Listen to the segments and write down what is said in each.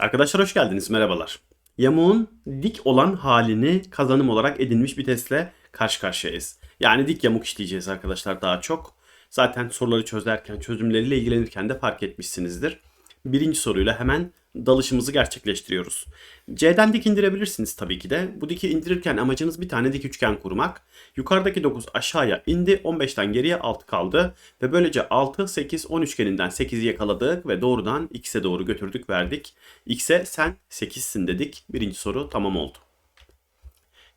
Arkadaşlar hoş geldiniz, merhabalar. Yamuğun dik olan halini kazanım olarak edinmiş bir testle karşı karşıyayız. Yani dik yamuk işleyeceğiz arkadaşlar daha çok. Zaten soruları çözerken, çözümleriyle ilgilenirken de fark etmişsinizdir. Birinci soruyla hemen dalışımızı gerçekleştiriyoruz. C'den dik indirebilirsiniz tabii ki de. Bu diki indirirken amacınız bir tane dik üçgen kurmak. Yukarıdaki 9 aşağıya indi, 15'ten geriye 6 kaldı. Ve böylece 6, 8, 10 üçgeninden 8'i yakaladık ve doğrudan x'e doğru götürdük verdik. x'e sen 8'sin dedik. Birinci soru tamam oldu.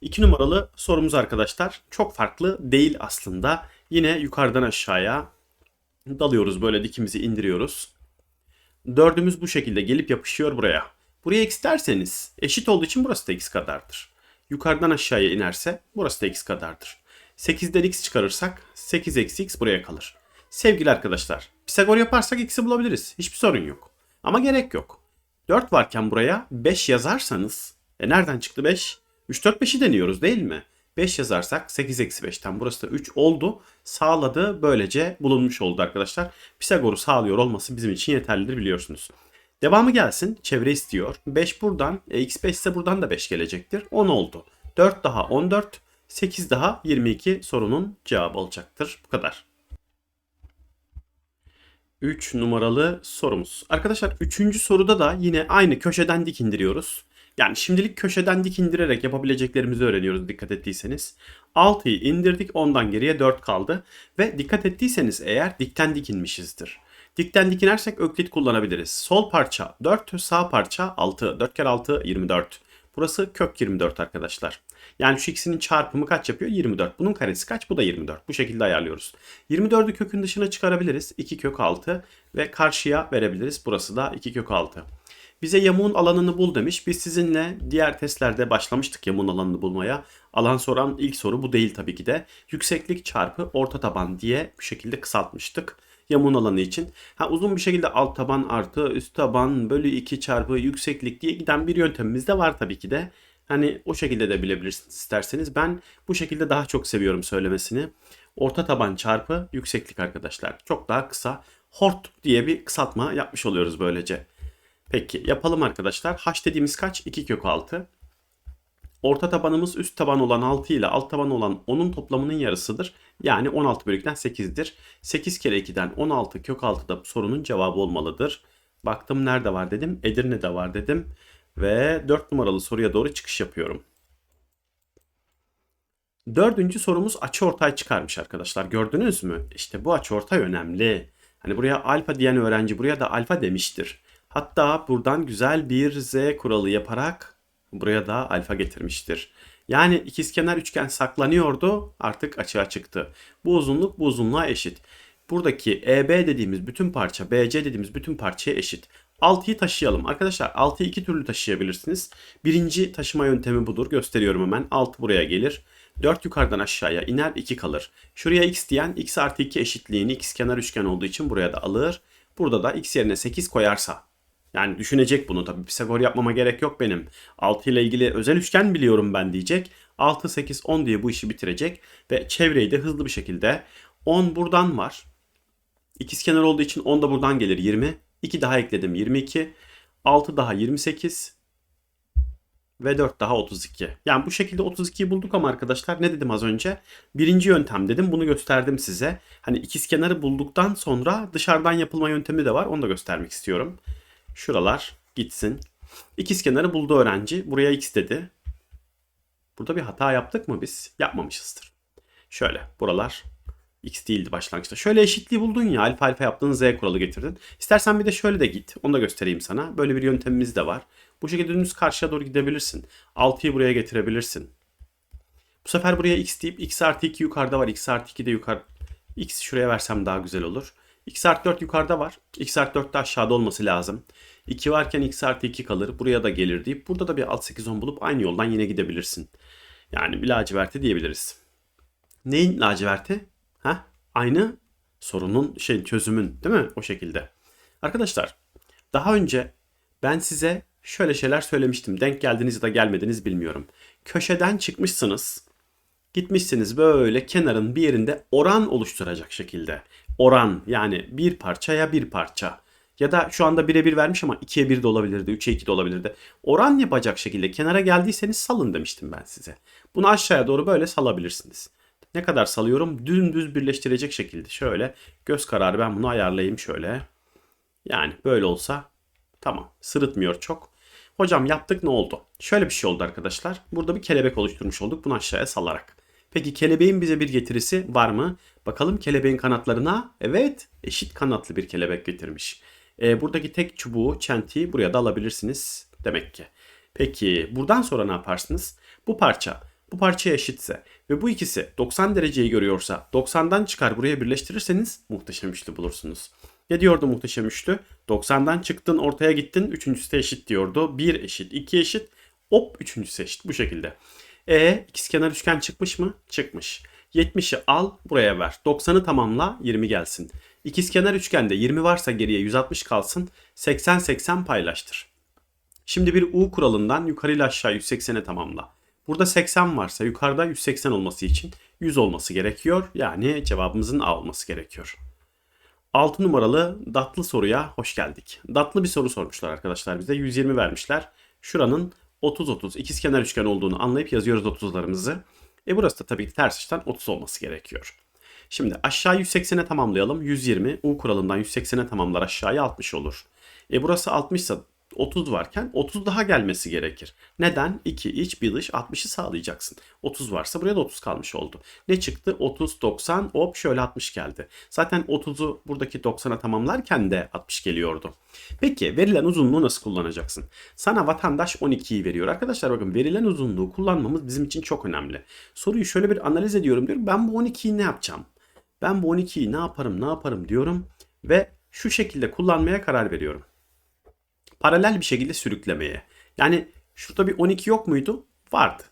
2 numaralı sorumuz arkadaşlar çok farklı değil aslında. Yine yukarıdan aşağıya dalıyoruz böyle dikimizi indiriyoruz. Dördümüz bu şekilde gelip yapışıyor buraya. Buraya x derseniz eşit olduğu için burası da x kadardır. Yukarıdan aşağıya inerse burası da x kadardır. 8'den x çıkarırsak 8 eksi x buraya kalır. Sevgili arkadaşlar Pisagor yaparsak x'i bulabiliriz. Hiçbir sorun yok. Ama gerek yok. 4 varken buraya 5 yazarsanız e nereden çıktı 5? 3 4 5'i deniyoruz değil mi? 5 yazarsak 8 eksi 5'ten burası da 3 oldu. Sağladı. Böylece bulunmuş oldu arkadaşlar. Pisagor'u sağlıyor olması bizim için yeterlidir biliyorsunuz. Devamı gelsin. Çevre istiyor. 5 buradan. E, x5 ise buradan da 5 gelecektir. 10 oldu. 4 daha 14. 8 daha 22 sorunun cevabı olacaktır. Bu kadar. 3 numaralı sorumuz. Arkadaşlar 3. soruda da yine aynı köşeden dik indiriyoruz. Yani şimdilik köşeden dik indirerek yapabileceklerimizi öğreniyoruz dikkat ettiyseniz. 6'yı indirdik ondan geriye 4 kaldı. Ve dikkat ettiyseniz eğer dikten dik inmişizdir. Dikten dik inersek öklit kullanabiliriz. Sol parça 4, sağ parça 6. 4 kere 6 24. Burası kök 24 arkadaşlar. Yani şu ikisinin çarpımı kaç yapıyor? 24. Bunun karesi kaç? Bu da 24. Bu şekilde ayarlıyoruz. 24'ü kökün dışına çıkarabiliriz. 2 kök 6 ve karşıya verebiliriz. Burası da 2 kök 6. Bize yamuğun alanını bul demiş. Biz sizinle diğer testlerde başlamıştık yamuğun alanını bulmaya. Alan soran ilk soru bu değil tabii ki de. Yükseklik çarpı orta taban diye bir şekilde kısaltmıştık yamuğun alanı için. Ha, uzun bir şekilde alt taban artı üst taban bölü 2 çarpı yükseklik diye giden bir yöntemimiz de var tabii ki de. Hani o şekilde de bilebilirsiniz isterseniz. Ben bu şekilde daha çok seviyorum söylemesini. Orta taban çarpı yükseklik arkadaşlar. Çok daha kısa. Hort diye bir kısaltma yapmış oluyoruz böylece. Peki yapalım arkadaşlar. H dediğimiz kaç? 2 kök 6. Orta tabanımız üst taban olan 6 ile alt taban olan 10'un toplamının yarısıdır. Yani 16 bölükten 8'dir. 8 kere 2'den 16 kök 6 da sorunun cevabı olmalıdır. Baktım nerede var dedim. Edirne'de var dedim. Ve 4 numaralı soruya doğru çıkış yapıyorum. Dördüncü sorumuz açıortay çıkarmış arkadaşlar. Gördünüz mü? İşte bu açıortay önemli. Hani buraya alfa diyen öğrenci buraya da alfa demiştir. Hatta buradan güzel bir z kuralı yaparak buraya da alfa getirmiştir. Yani ikizkenar üçgen saklanıyordu artık açığa çıktı. Bu uzunluk bu uzunluğa eşit. Buradaki EB dediğimiz bütün parça BC dediğimiz bütün parçaya eşit. 6'yı taşıyalım. Arkadaşlar 6'yı iki türlü taşıyabilirsiniz. Birinci taşıma yöntemi budur. Gösteriyorum hemen. 6 buraya gelir. 4 yukarıdan aşağıya iner 2 kalır. Şuraya x diyen x artı 2 eşitliğini x kenar üçgen olduğu için buraya da alır. Burada da x yerine 8 koyarsa yani düşünecek bunu tabii. Pisagor yapmama gerek yok benim. 6 ile ilgili özel üçgen biliyorum ben diyecek. 6, 8, 10 diye bu işi bitirecek. Ve çevreyi de hızlı bir şekilde 10 buradan var. İkizkenar olduğu için 10 da buradan gelir 20. 2 daha ekledim 22. 6 daha 28. Ve 4 daha 32. Yani bu şekilde 32'yi bulduk ama arkadaşlar ne dedim az önce? Birinci yöntem dedim bunu gösterdim size. Hani ikizkenarı bulduktan sonra dışarıdan yapılma yöntemi de var onu da göstermek istiyorum. Şuralar gitsin. İkizkenarı buldu öğrenci. Buraya x dedi. Burada bir hata yaptık mı biz? Yapmamışızdır. Şöyle buralar x değildi başlangıçta. Şöyle eşitliği buldun ya alfa alfa yaptığın z kuralı getirdin. İstersen bir de şöyle de git. Onu da göstereyim sana. Böyle bir yöntemimiz de var. Bu şekilde dümdüz karşıya doğru gidebilirsin. 6'yı buraya getirebilirsin. Bu sefer buraya x deyip x artı 2 yukarıda var. x artı 2 de yukarı. x şuraya versem daha güzel olur. X artı 4 yukarıda var. x artı 4 de aşağıda olması lazım. 2 varken x artı 2 kalır. Buraya da gelir deyip burada da bir alt 8 10 bulup aynı yoldan yine gidebilirsin. Yani bir laciverti diyebiliriz. Neyin laciverti? Ha? Aynı sorunun şey çözümün değil mi? O şekilde. Arkadaşlar daha önce ben size şöyle şeyler söylemiştim. Denk geldiniz ya da gelmediniz bilmiyorum. Köşeden çıkmışsınız. Gitmişsiniz böyle kenarın bir yerinde oran oluşturacak şekilde. Oran yani bir parçaya bir parça. Ya da şu anda 1'e 1 vermiş ama 2'ye 1 de olabilirdi, 3'e 2 de olabilirdi. Oran yapacak şekilde kenara geldiyseniz salın demiştim ben size. Bunu aşağıya doğru böyle salabilirsiniz. Ne kadar salıyorum? Dümdüz birleştirecek şekilde. Şöyle göz kararı ben bunu ayarlayayım şöyle. Yani böyle olsa tamam. Sırıtmıyor çok. Hocam yaptık ne oldu? Şöyle bir şey oldu arkadaşlar. Burada bir kelebek oluşturmuş olduk bunu aşağıya salarak. Peki kelebeğin bize bir getirisi var mı? Bakalım kelebeğin kanatlarına. Evet eşit kanatlı bir kelebek getirmiş. E, buradaki tek çubuğu, çentiyi buraya da alabilirsiniz demek ki. Peki buradan sonra ne yaparsınız? Bu parça bu parçaya eşitse ve bu ikisi 90 dereceyi görüyorsa 90'dan çıkar buraya birleştirirseniz muhteşem üçlü bulursunuz. Ne diyordu muhteşem üçlü? 90'dan çıktın ortaya gittin üçüncüsü de eşit diyordu. 1 eşit 2 eşit hop üçüncüsü eşit bu şekilde. E ikizkenar üçgen çıkmış mı? Çıkmış. 70'i al buraya ver. 90'ı tamamla 20 gelsin. İkizkenar üçgende 20 varsa geriye 160 kalsın. 80-80 paylaştır. Şimdi bir U kuralından yukarı ile aşağı 180'e tamamla. Burada 80 varsa yukarıda 180 olması için 100 olması gerekiyor. Yani cevabımızın A olması gerekiyor. 6 numaralı datlı soruya hoş geldik. Datlı bir soru sormuşlar arkadaşlar bize. 120 vermişler. Şuranın 30-30 ikizkenar üçgen olduğunu anlayıp yazıyoruz 30'larımızı. E burası da tabii ters açıdan 30 olması gerekiyor. Şimdi aşağı 180'e tamamlayalım. 120 U kuralından 180'e tamamlar aşağıya 60 olur. E burası 60 ise 30 varken 30 daha gelmesi gerekir. Neden? 2 iç bir dış 60'ı sağlayacaksın. 30 varsa buraya da 30 kalmış oldu. Ne çıktı? 30 90 hop şöyle 60 geldi. Zaten 30'u buradaki 90'a tamamlarken de 60 geliyordu. Peki verilen uzunluğu nasıl kullanacaksın? Sana vatandaş 12'yi veriyor. Arkadaşlar bakın verilen uzunluğu kullanmamız bizim için çok önemli. Soruyu şöyle bir analiz ediyorum diyorum. Ben bu 12'yi ne yapacağım? Ben bu 12'yi ne yaparım ne yaparım diyorum ve şu şekilde kullanmaya karar veriyorum paralel bir şekilde sürüklemeye. Yani şurada bir 12 yok muydu? Vardı.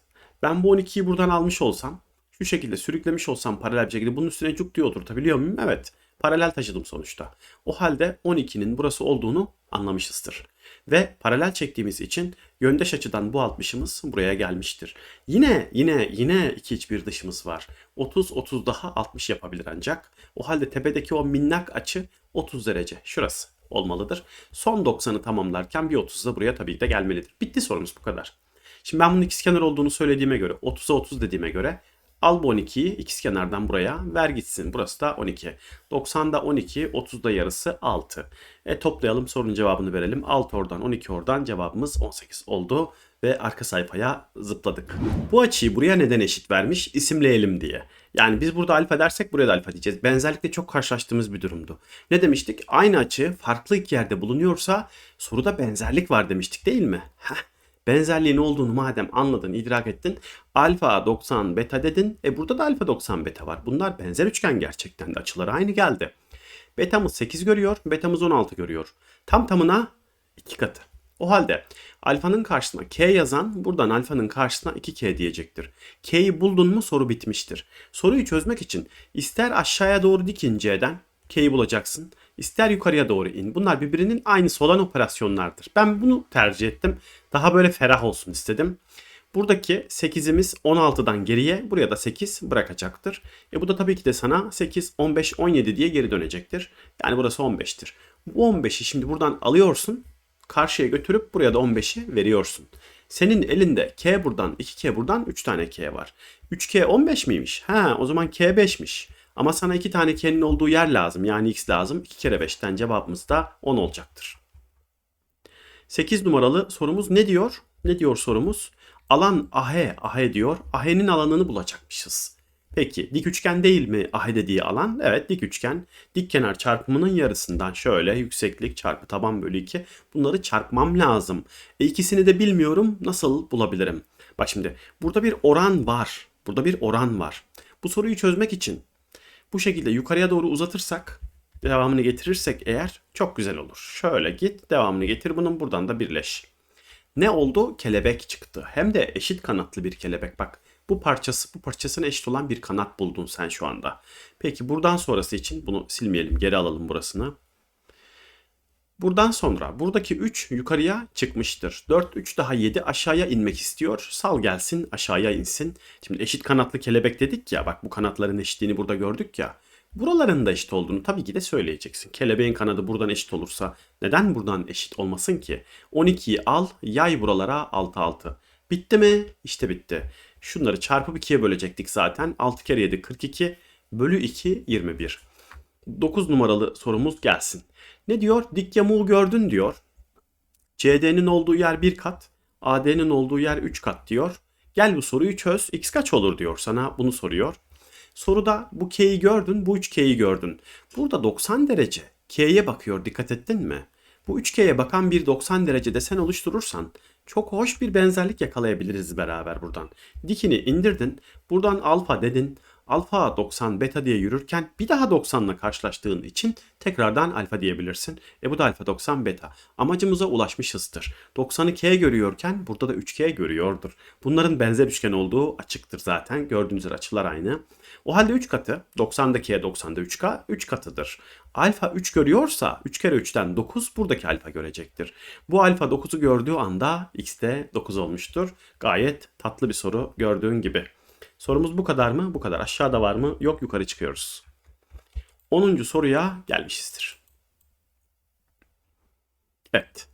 Ben bu 12'yi buradan almış olsam, şu şekilde sürüklemiş olsam paralel bir şekilde bunun üstüne cuk diye oturtabiliyor muyum? Evet. Paralel taşıdım sonuçta. O halde 12'nin burası olduğunu anlamışızdır. Ve paralel çektiğimiz için yöndeş açıdan bu 60'ımız buraya gelmiştir. Yine yine yine iki iç bir dışımız var. 30 30 daha 60 yapabilir ancak. O halde tepedeki o minnak açı 30 derece. Şurası olmalıdır. Son 90'ı tamamlarken bir 30 da buraya tabii ki de gelmelidir. Bitti sorumuz bu kadar. Şimdi ben bunun ikizkenar olduğunu söylediğime göre 30'a 30 dediğime göre al bu 12'yi ikizkenardan buraya ver gitsin. Burası da 12. 90'da 12, 30'da yarısı 6. E toplayalım sorunun cevabını verelim. 6 oradan 12 oradan cevabımız 18 oldu ve arka sayfaya zıpladık. Bu açıyı buraya neden eşit vermiş? İsimleyelim diye. Yani biz burada alfa dersek buraya da alfa diyeceğiz. Benzerlikle çok karşılaştığımız bir durumdu. Ne demiştik? Aynı açı farklı iki yerde bulunuyorsa soruda benzerlik var demiştik değil mi? Heh. Benzerliğin olduğunu madem anladın, idrak ettin. Alfa 90 beta dedin. E burada da alfa 90 beta var. Bunlar benzer üçgen gerçekten de açıları aynı geldi. Betamız 8 görüyor, betamız 16 görüyor. Tam tamına 2 katı. O halde alfanın karşısına k yazan buradan alfanın karşısına 2k diyecektir. K'yi buldun mu soru bitmiştir. Soruyu çözmek için ister aşağıya doğru dikin c'den k'yi bulacaksın. İster yukarıya doğru in. Bunlar birbirinin aynısı olan operasyonlardır. Ben bunu tercih ettim. Daha böyle ferah olsun istedim. Buradaki 8'imiz 16'dan geriye buraya da 8 bırakacaktır. E bu da tabii ki de sana 8, 15, 17 diye geri dönecektir. Yani burası 15'tir. Bu 15'i şimdi buradan alıyorsun karşıya götürüp buraya da 15'i veriyorsun. Senin elinde K buradan 2K buradan 3 tane K var. 3K 15 miymiş? Ha o zaman K 5'miş. Ama sana 2 tane K'nin olduğu yer lazım. Yani X lazım. 2 kere 5'ten cevabımız da 10 olacaktır. 8 numaralı sorumuz ne diyor? Ne diyor sorumuz? Alan AH, AH diyor. AH'nin alanını bulacakmışız. Peki dik üçgen değil mi AH dediği alan? Evet dik üçgen. Dik kenar çarpımının yarısından şöyle yükseklik çarpı taban bölü 2 bunları çarpmam lazım. E ikisini de bilmiyorum nasıl bulabilirim? Bak şimdi burada bir oran var. Burada bir oran var. Bu soruyu çözmek için bu şekilde yukarıya doğru uzatırsak devamını getirirsek eğer çok güzel olur. Şöyle git devamını getir bunun buradan da birleş. Ne oldu? Kelebek çıktı. Hem de eşit kanatlı bir kelebek. Bak bu parçası bu parçasına eşit olan bir kanat buldun sen şu anda. Peki buradan sonrası için bunu silmeyelim. Geri alalım burasını. Buradan sonra buradaki 3 yukarıya çıkmıştır. 4, 3 daha 7 aşağıya inmek istiyor. Sal gelsin aşağıya insin. Şimdi eşit kanatlı kelebek dedik ya bak bu kanatların eşitliğini burada gördük ya. Buraların da eşit olduğunu tabii ki de söyleyeceksin. Kelebeğin kanadı buradan eşit olursa neden buradan eşit olmasın ki? 12'yi al, yay buralara 6 6. Bitti mi? İşte bitti. Şunları çarpıp 2'ye bölecektik zaten. 6 kere 7 42 bölü 2 21. 9 numaralı sorumuz gelsin. Ne diyor? Dik yamuğu gördün diyor. CD'nin olduğu yer 1 kat, AD'nin olduğu yer 3 kat diyor. Gel bu soruyu çöz. X kaç olur diyor sana bunu soruyor. Soruda bu K'yi gördün, bu 3K'yi gördün. Burada 90 derece K'ye bakıyor dikkat ettin mi? Bu 3K'ye bakan bir 90 derece desen oluşturursan çok hoş bir benzerlik yakalayabiliriz beraber buradan. Dikini indirdin, buradan alfa dedin, alfa 90 beta diye yürürken bir daha 90 ile karşılaştığın için tekrardan alfa diyebilirsin. E bu da alfa 90 beta. Amacımıza ulaşmışızdır. 90'ı K görüyorken burada da 3K görüyordur. Bunların benzer üçgen olduğu açıktır zaten. Gördüğünüz üzere açılar aynı. O halde 3 katı 90'da K 90'da 3K 3 katıdır. Alfa 3 görüyorsa 3 kere 3'ten 9 buradaki alfa görecektir. Bu alfa 9'u gördüğü anda x de 9 olmuştur. Gayet tatlı bir soru gördüğün gibi. Sorumuz bu kadar mı? Bu kadar. Aşağıda var mı? Yok yukarı çıkıyoruz. 10. soruya gelmişizdir. Evet.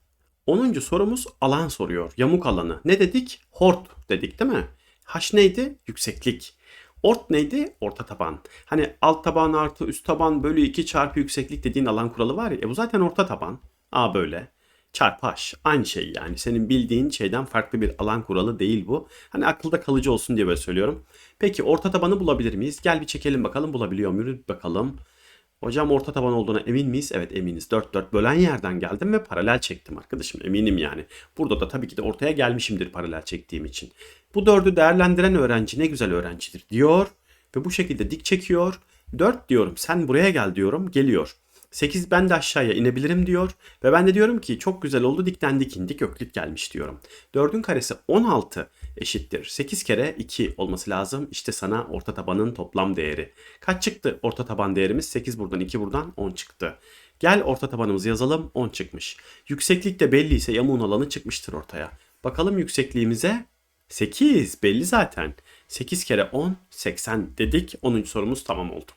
10. sorumuz alan soruyor. Yamuk alanı. Ne dedik? Hort dedik değil mi? H neydi? Yükseklik. Ort neydi? Orta taban. Hani alt taban artı üst taban bölü 2 çarpı yükseklik dediğin alan kuralı var ya. E bu zaten orta taban. A böyle. Çarpı. Aynı şey yani. Senin bildiğin şeyden farklı bir alan kuralı değil bu. Hani akılda kalıcı olsun diye böyle söylüyorum. Peki orta tabanı bulabilir miyiz? Gel bir çekelim bakalım bulabiliyor muyuz? Bakalım. Hocam orta taban olduğuna emin miyiz? Evet eminiz. 4 4 bölen yerden geldim ve paralel çektim arkadaşım. Eminim yani. Burada da tabii ki de ortaya gelmişimdir paralel çektiğim için. Bu dördü değerlendiren öğrenci ne güzel öğrencidir diyor. Ve bu şekilde dik çekiyor. 4 diyorum sen buraya gel diyorum geliyor. 8 ben de aşağıya inebilirim diyor. Ve ben de diyorum ki çok güzel oldu dikten dik indik öklit gelmiş diyorum. 4'ün karesi 16 eşittir. 8 kere 2 olması lazım. İşte sana orta tabanın toplam değeri. Kaç çıktı orta taban değerimiz? 8 buradan 2 buradan 10 çıktı. Gel orta tabanımızı yazalım 10 çıkmış. Yükseklik de belliyse yamuğun alanı çıkmıştır ortaya. Bakalım yüksekliğimize 8 belli zaten. 8 kere 10 80 dedik. 10. sorumuz tamam oldu.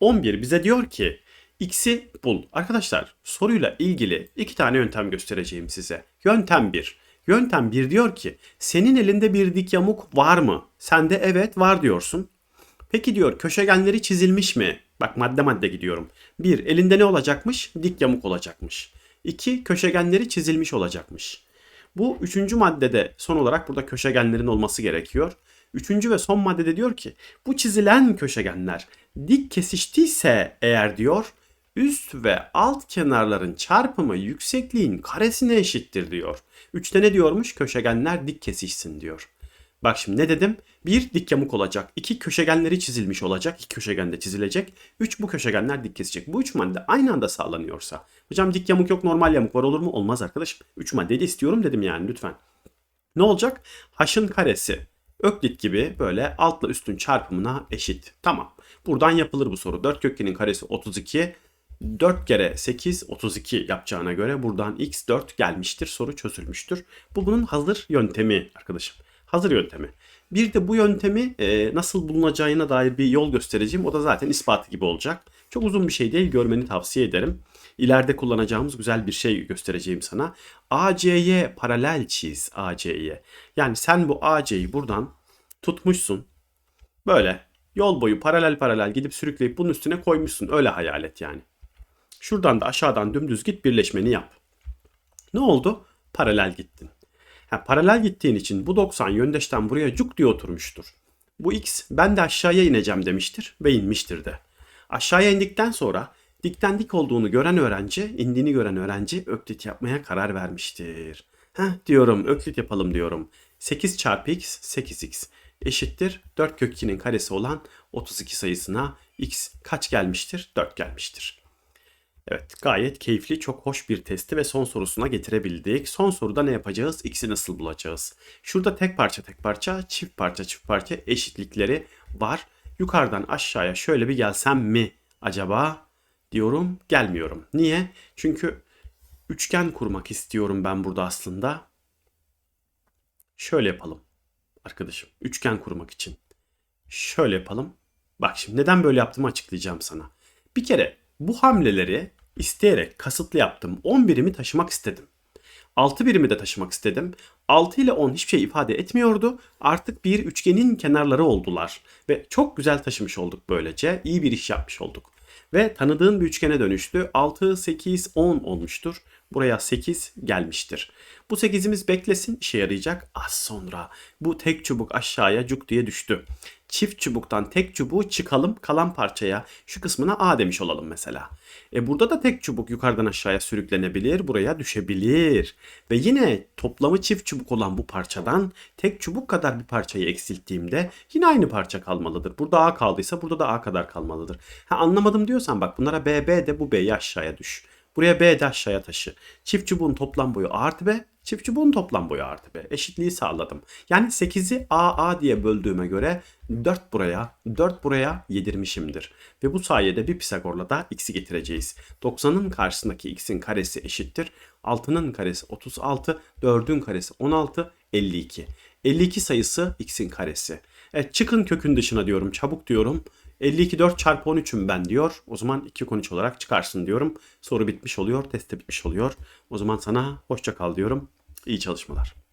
11 bize diyor ki x'i bul. Arkadaşlar soruyla ilgili iki tane yöntem göstereceğim size. Yöntem 1. Yöntem 1 diyor ki senin elinde bir dik yamuk var mı? Sen de evet var diyorsun. Peki diyor köşegenleri çizilmiş mi? Bak madde madde gidiyorum. 1. Elinde ne olacakmış? Dik yamuk olacakmış. 2. Köşegenleri çizilmiş olacakmış. Bu üçüncü maddede son olarak burada köşegenlerin olması gerekiyor. Üçüncü ve son maddede diyor ki bu çizilen köşegenler dik kesiştiyse eğer diyor üst ve alt kenarların çarpımı yüksekliğin karesine eşittir diyor. Üçte ne diyormuş? Köşegenler dik kesişsin diyor. Bak şimdi ne dedim? Bir dik yamuk olacak. iki köşegenleri çizilmiş olacak. İki köşegen de çizilecek. Üç bu köşegenler dik kesecek. Bu üç madde aynı anda sağlanıyorsa. Hocam dik yamuk yok normal yamuk var olur mu? Olmaz arkadaşım. Üç maddeyi de istiyorum dedim yani lütfen. Ne olacak? H'ın karesi Öklit gibi böyle altla üstün çarpımına eşit. Tamam. Buradan yapılır bu soru. 4 kökenin karesi 32. 4 kere 8 32 yapacağına göre buradan x 4 gelmiştir. Soru çözülmüştür. Bu bunun hazır yöntemi arkadaşım. Hazır yöntemi. Bir de bu yöntemi e, nasıl bulunacağına dair bir yol göstereceğim. O da zaten ispatı gibi olacak. Çok uzun bir şey değil. Görmeni tavsiye ederim. İleride kullanacağımız güzel bir şey göstereceğim sana. AC'ye paralel çiz AC'ye. Yani sen bu AC'yi buradan tutmuşsun. Böyle yol boyu paralel paralel gidip sürükleyip bunun üstüne koymuşsun. Öyle hayal et yani. Şuradan da aşağıdan dümdüz git birleşmeni yap. Ne oldu? Paralel gittin. Ha, paralel gittiğin için bu 90 yöndeşten buraya cuk diye oturmuştur. Bu x ben de aşağıya ineceğim demiştir ve inmiştir de. Aşağıya indikten sonra dikten dik olduğunu gören öğrenci, indiğini gören öğrenci öklit yapmaya karar vermiştir. Heh diyorum öklit yapalım diyorum. 8 çarpı x 8x eşittir 4 kök 2'nin karesi olan 32 sayısına x kaç gelmiştir? 4 gelmiştir. Evet gayet keyifli çok hoş bir testi ve son sorusuna getirebildik. Son soruda ne yapacağız? X'i nasıl bulacağız? Şurada tek parça tek parça çift parça çift parça eşitlikleri var. Yukarıdan aşağıya şöyle bir gelsem mi acaba diyorum gelmiyorum. Niye? Çünkü üçgen kurmak istiyorum ben burada aslında. Şöyle yapalım arkadaşım. Üçgen kurmak için. Şöyle yapalım. Bak şimdi neden böyle yaptığımı açıklayacağım sana. Bir kere bu hamleleri isteyerek kasıtlı yaptım. 10 birimi taşımak istedim. 6 birimi de taşımak istedim. 6 ile 10 hiçbir şey ifade etmiyordu. Artık bir üçgenin kenarları oldular. Ve çok güzel taşımış olduk böylece. İyi bir iş yapmış olduk. Ve tanıdığın bir üçgene dönüştü. 6, 8, 10 olmuştur. Buraya 8 gelmiştir. Bu 8'imiz beklesin işe yarayacak. Az sonra bu tek çubuk aşağıya cuk diye düştü. Çift çubuktan tek çubuğu çıkalım kalan parçaya şu kısmına A demiş olalım mesela. E burada da tek çubuk yukarıdan aşağıya sürüklenebilir, buraya düşebilir. Ve yine toplamı çift çubuk olan bu parçadan tek çubuk kadar bir parçayı eksilttiğimde yine aynı parça kalmalıdır. Burada A kaldıysa burada da A kadar kalmalıdır. Ha anlamadım diyorsan bak bunlara B, B de bu B'yi aşağıya düş. Buraya B aşağıya taşı. Çift çubuğun toplam boyu artı B, çift çubuğun toplam boyu artı B. Eşitliği sağladım. Yani 8'i A A diye böldüğüme göre 4 buraya, 4 buraya yedirmişimdir. Ve bu sayede bir Pisagor'la da x'i getireceğiz. 90'ın karşısındaki x'in karesi eşittir. 6'nın karesi 36, 4'ün karesi 16, 52. 52 sayısı x'in karesi. Evet çıkın kökün dışına diyorum, çabuk diyorum. 52 4 çarpı 13'üm ben diyor. O zaman 2 13 olarak çıkarsın diyorum. Soru bitmiş oluyor, test de bitmiş oluyor. O zaman sana hoşça kal diyorum. İyi çalışmalar.